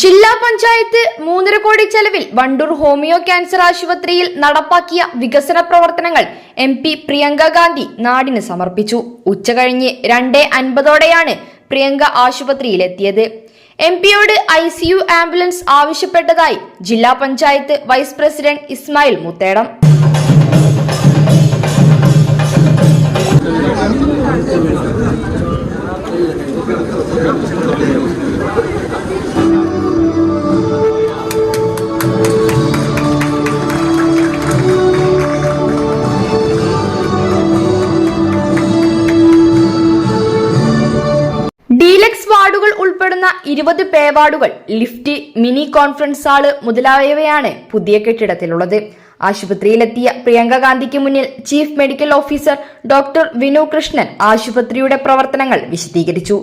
ജില്ലാ പഞ്ചായത്ത് മൂന്നര കോടി ചെലവിൽ വണ്ടൂർ ഹോമിയോ ക്യാൻസർ ആശുപത്രിയിൽ നടപ്പാക്കിയ വികസന പ്രവർത്തനങ്ങൾ എം പി പ്രിയങ്ക ഗാന്ധി നാടിന് സമർപ്പിച്ചു. ഉച്ചകഴിഞ്ഞ് രണ്ടേ അൻപതോടെയാണ് പ്രിയങ്ക ആശുപത്രിയിലെത്തിയത്. എം പിയോട് ഐ സി യു ആംബുലൻസ് ആവശ്യപ്പെട്ടതായി ജില്ലാ പഞ്ചായത്ത് വൈസ് പ്രസിഡന്റ് ഇസ്മായിൽ മുത്തേടം. ഉൾപ്പെടുന്ന ഇരുപത് പേവാർഡുകൾ ലിഫ്റ്റ് മിനി കോൺഫറൻസ് ഹാൾ മുതലായവയാണ് പുതിയ കെട്ടിടത്തിലുള്ളത്. ആശുപത്രിയിലെത്തിയ പ്രിയങ്ക ഗാന്ധിക്ക് മുന്നിൽ chief medical officer doctor Vinu Krishnan ആശുപത്രിയുടെ പ്രവർത്തനങ്ങൾ വിശദീകരിച്ചു.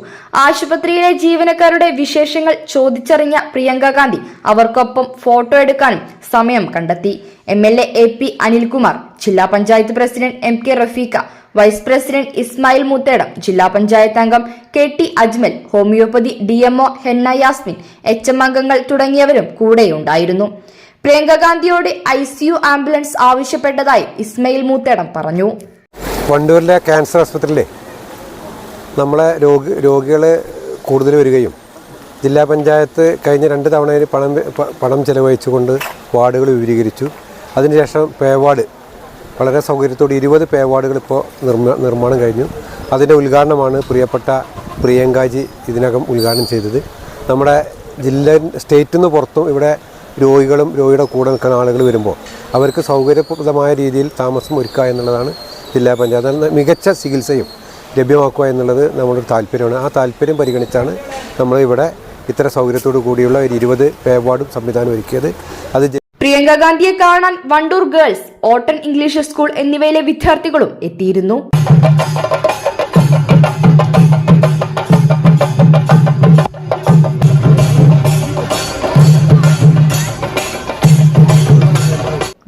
ആശുപത്രിയിലെ ജീവനക്കാരുടെ വിശേഷങ്ങൾ ചോദിച്ചറിഞ്ഞ പ്രിയങ്ക ഗാന്ധി അവർക്കൊപ്പം ഫോട്ടോ എടുക്കാനും സമയം കണ്ടെത്തി. M L A A P Anilkumar ജില്ലാ panchayat president M K Rafeeqa vice president Ismail Muthedam ജില്ലാ പഞ്ചായത്ത് അംഗം K T Ajmal homoeopathy D M O Henna Yasmin H M അംഗങ്ങൾ തുടങ്ങിയവരും കൂടെയുണ്ടായിരുന്നു. പ്രിയങ്ക ഗാന്ധിയോട് ഐ സി യു ആംബുലൻസ് ആവശ്യപ്പെട്ടതായി ഇസ്മയിൽ മൂത്തേടം പറഞ്ഞു. വണ്ടൂരിലെ ക്യാൻസർ ആസ്പത്രിയിലെ നമ്മളെ രോഗി രോഗികൾ കൂടുതൽ വരികയും ജില്ലാ പഞ്ചായത്ത് കഴിഞ്ഞ രണ്ട് തവണ പണം പണം ചെലവഴിച്ചുകൊണ്ട് വാർഡുകൾ വിപുലീകരിച്ചു. അതിനുശേഷം പേവാർഡ് വളരെ സൗകര്യത്തോടെ ഇരുപത് പേവാർഡുകൾ ഇപ്പോൾ നിർമ്മാണം കഴിഞ്ഞു. അതിന്റെ ഉദ്ഘാടനമാണ് പ്രിയപ്പെട്ട പ്രിയങ്കാജി ഇതിനകം ഉദ്ഘാടനം ചെയ്തത്. നമ്മുടെ ജില്ല സ്റ്റേറ്റിൽ നിന്ന് പുറത്തും ഇവിടെ രോഗികളും രോഗിയുടെ കൂടെ നിൽക്കുന്ന ആളുകൾ വരുമ്പോൾ അവർക്ക് സൗകര്യപ്രദമായ രീതിയിൽ താമസം ഒരുക്കുക എന്നുള്ളതാണ് ജില്ലാ പഞ്ചായത്ത്. മികച്ച ചികിത്സയും ലഭ്യമാക്കുക എന്നുള്ളത് നമ്മുടെ താല്പര്യമാണ്. ആ താല്പര്യം പരിഗണിച്ചാണ് നമ്മൾ ഇവിടെ ഇത്ര സൗകര്യത്തോടു കൂടിയുള്ള ഒരു ഇരുപത് പേ വാർഡും സംവിധാനം ഒരുക്കിയത്. അത് പ്രിയങ്ക ഗാന്ധിയെ കാണാൻ വണ്ടൂർ ഗേൾസ് ഓട്ടൺ ഇംഗ്ലീഷ് സ്കൂൾ എന്നിവയിലെ വിദ്യാർത്ഥികളും എത്തിയിരുന്നു.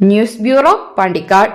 News bureau Pandikkad